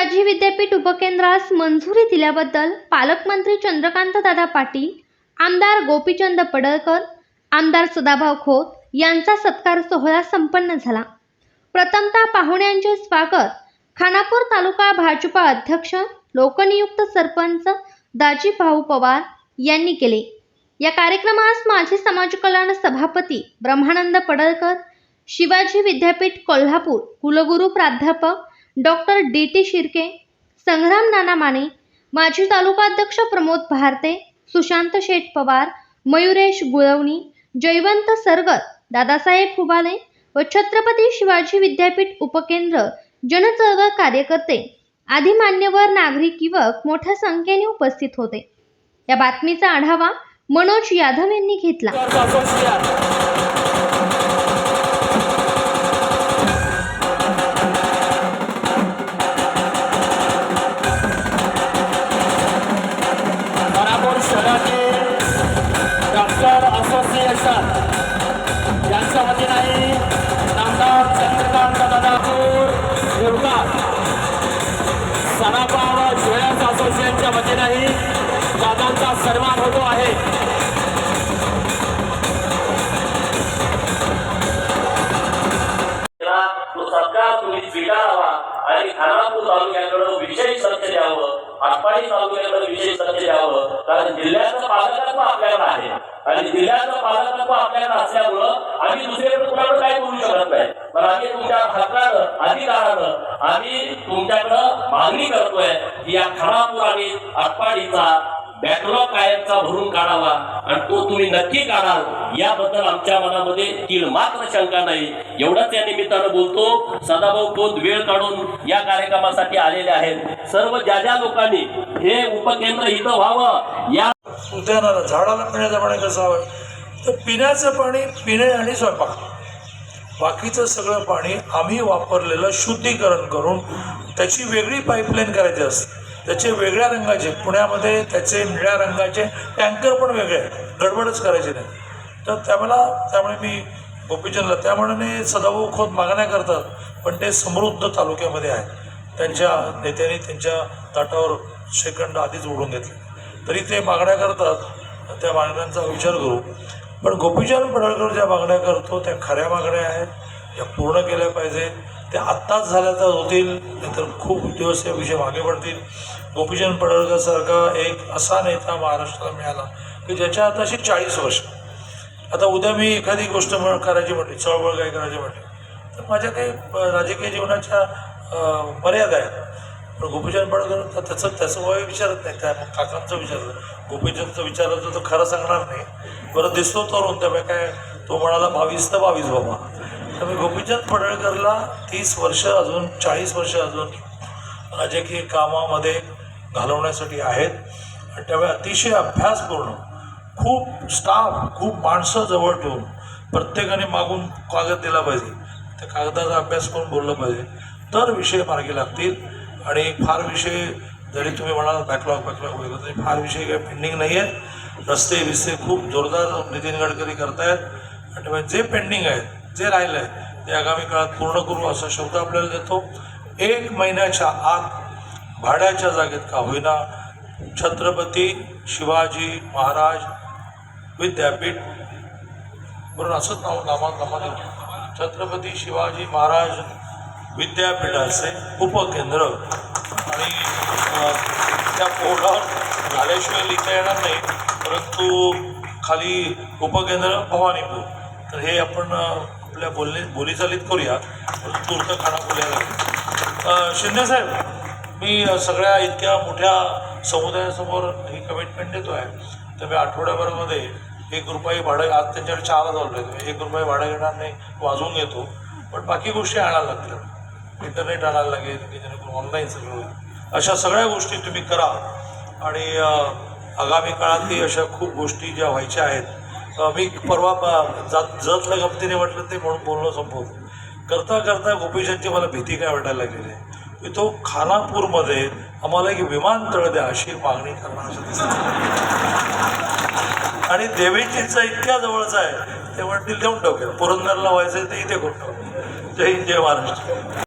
शिवाजी विद्यापीठ उपकेंद्रास मंजुरी दिल्याबद्दल पालकमंत्री चंद्रकांतदादा पाटील आमदार गोपीचंद पडळकर आमदार सदाभाऊ खोत यांचा सत्कार सोहळा संपन्न झाला. प्रथमतः पाहुण्यांचे स्वागत. खानापूर तालुका भाजपा अध्यक्ष लोकनियुक्त सरपंच दाजी भाऊ पवार यांनी केले. या कार्यक्रमास माजी समाज कल्याण सभापती ब्रह्मानंद पडळकर शिवाजी विद्यापीठ कोल्हापूर कुलगुरू प्राध्यापक doctor D T Shirke Sangram Nana Mane माजी तालुकाध्यक्ष प्रमोद भारते सुशांत शेठ पवार मयुरेश गुळवणी जयवंत सरगत दादासाहेब हुबाले व छत्रपती शिवाजी विद्यापीठ उपकेंद्र जनचळवळ कार्यकर्ते आदी मान्यवर नागरिक युवक मोठ्या संख्येने उपस्थित होते. या बातमीचा आढावा मनोज यादव यांनी घेतला. त्यांचा सन्मान होतो आहे. तो सत्कार तुम्ही स्वीकारावा आणि खानापूर तालुक्याकडं विशेष लक्ष द्यावं. आटपाडी तालुक्याकडे विशेष लक्ष द्यावं. कारण जिल्ह्याचं पालकत्व आपल्याला आहे. आणि जिल्ह्याचं पालकत्व आपल्याला असल्यामुळं आम्ही दुसरीकडे कुणाकडे काय करू शकत नाही. पण आम्ही तुमच्या हक्कानं अधिकारानं आम्ही तुमच्याकडं मागणी करतोय की या खानापूर आणि आटपाडीचा बॅकलॉग कायमचा भरून काढावा आणि तो तुम्ही नक्की काढाल याबद्दल आमच्या मनामध्ये तीळ मात्र शंका नाही. एवढंच या निमित्तानं बोलतो सदाभाऊ खोत वेळ काढून या कार्यक्रमासाठी आलेले आहेत. सर्व ज्या ज्या लोकांनी हे उपकेंद्र इथं व्हावं या उद्यानाला झाडाला पिण्याचं पाणी कसं हवं? तर पिण्याचं पाणी पिणे आणि स्वयंपाक. बाकीचं सगळं पाणी आम्ही वापरलेलं शुद्धीकरण करून त्याची वेगळी पाईपलाईन करायची असते. त्याचे वेगळ्या रंगाचे पुण्यामध्ये त्याचे निळ्या रंगाचे टँकर पण वेगळे आहेत. गडबडच करायची नाही. तर त्यामुळे त्यामुळे मी गोपीचंदला त्यामुळे सदाभाऊ खोत मागण्या करतात पण ते समृद्ध तालुक्यामध्ये आहे त्यांच्या नेत्यांनी त्यांच्या ताटावर श्रीखंड आधीच ओढून घेतले. तरी ते मागण्या करतात त्या मागण्यांचा विचार करू. पण गोपीचंद पडळकर ज्या मागण्या करतो त्या खऱ्या मागण्या आहेत त्या पूर्ण केल्या पाहिजेत. ते आत्ताच झाल्या तर होतील नाहीतर खूप दिवस हे विषय मागे पडतील. गोपीचंद पडळकरसारखा एक असा नेता महाराष्ट्राला मिळाला की ज्याच्या आता अशी चाळीस वर्ष. आता उद्या मी एखादी गोष्ट म्हण करायची म्हटली चळवळ काही करायची म्हटली तर माझ्या काही राजकीय जीवनाच्या मर्यादा आहेत. पण गोपीचंद पडळकर तर त्याचं त्याचं वय विचारत नाही त्या काकांचं विचारलं गोपीचंदचं विचारलं तर तो खरं सांगणार नाही. बरं दिसतो तरुण त्यामुळे काय तो म्हणाला बावीस तर बावीस बाबा. त्यामुळे गोपीचंद पडळकरला तीस वर्ष अजून चाळीस वर्ष अजून राजकीय कामामध्ये घालवण्यासाठी आहेत. आणि त्यामुळे अतिशय अभ्यासपूर्ण खूप स्टाफ खूप माणसं जवळ ठेवून प्रत्येकाने मागून कागद दिला पाहिजे. त्या कागदाचा अभ्यास करून बोललं पाहिजे. तर विषय मार्गी लागतील. आणि फार विषय जरी तुम्ही म्हणाल बॅकलॉग बॅकलॉग वगैरे तरी फार विषय काही पेंडिंग नाही आहेत रस्ते बिस्ते खूप जोरदार नितीन गडकरी करतायत. आणि त्यामुळे जे पेंडिंग आहेत जे राहिलं आहे ते आगामी काळात पूर्ण करू असा शब्द आपल्याला देतो. एक महिन्याच्या आत भाड्याच्या जागेत का होईना छत्रपती शिवाजी महाराज विद्यापीठ म्हणून असंच नाव नामा नामा छत्रपती शिवाजी महाराज विद्यापीठाचे उपकेंद्र. आणि त्या बोर्डावर झाल्याशिवाय लिहिता येणार नाही परंतु खाली उपकेंद्र भवानीपूर. तर हे आपण आपल्या बोलणे बोलीचालीत करूया. परंतु तूर्त खाना बोलायला शिंदेसाहेब मी सगळ्या इतक्या मोठ्या समुदायासमोर ही कमिटमेंट देतो आहे तर मी आठवड्याभरामध्ये एक रुपये भाडं आज त्यांच्याकडे चार हजार आहे एक रुपये भाडं घेणार नाही वाजवून घेतो. पण बाकी गोष्टी आणायला लागतील. इंटरनेट आणायला लागेल की जेणेकरून ऑनलाईन सगळं होईल. अशा सगळ्या गोष्टी तुम्ही करा. आणि आगामी काळातही अशा खूप गोष्टी ज्या व्हायच्या आहेत मी परवा जात जतल्या गमतीने म्हटलं ते म्हणून बोलणं संपवतो करता करता गोपीचंदची मला भीती काय वाटायला लागलेली आहे? की तो खानापूरमध्ये आम्हाला एक विमानतळ द्या अशी मागणी करणार असं दिसतं. आणि देवीचीचा इतक्या जवळचा आहे ते म्हणतील देऊन टाकूया पुरंदरला व्हायचं ते इथे करून टाकू जय हिंद जय महाराष्ट्र.